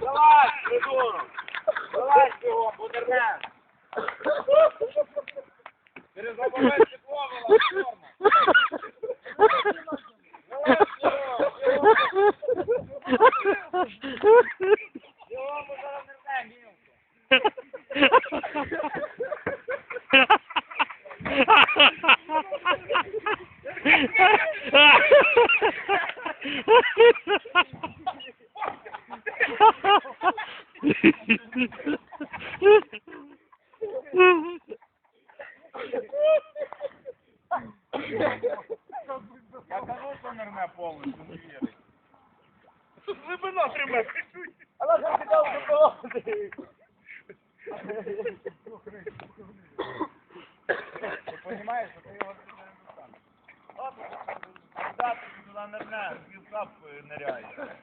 Давай, придурок! Давай його, будернеш! Перезабавай стекло, вона чорна! Його ми зараз не знаємо, Я кажу, що нерме повністю, не вірить. Тут глибина тримає, Але ж кидав до колоди.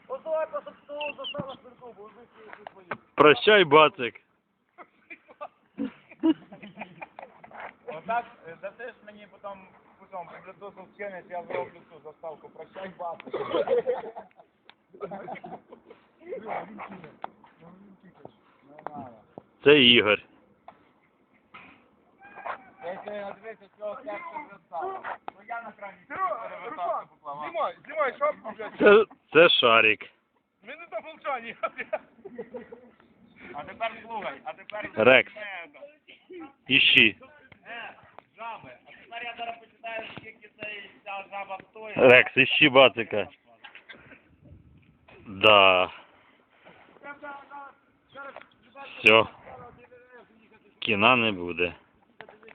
Просто того бо вже всі твої. Прощай, бацик. Отак, е, дасиш мені потім, потім, Bluetooth скинеш, я зроблю цю заставку. Прощай. Не надо. Це Ігор. Я сьогодні надивився цього серця заставу. Ну я на поплавав. Знімай, знімай шапку, блядь. Це, це Шарик. Ми не на. А тепер слухай, а тепер... Рекс. Іщи. Е, жаби. А тепер я зараз почитаю, скільки цей, ця жаба стоїть. Рекс, іщи бацика. Да. Все. Кіна не буде.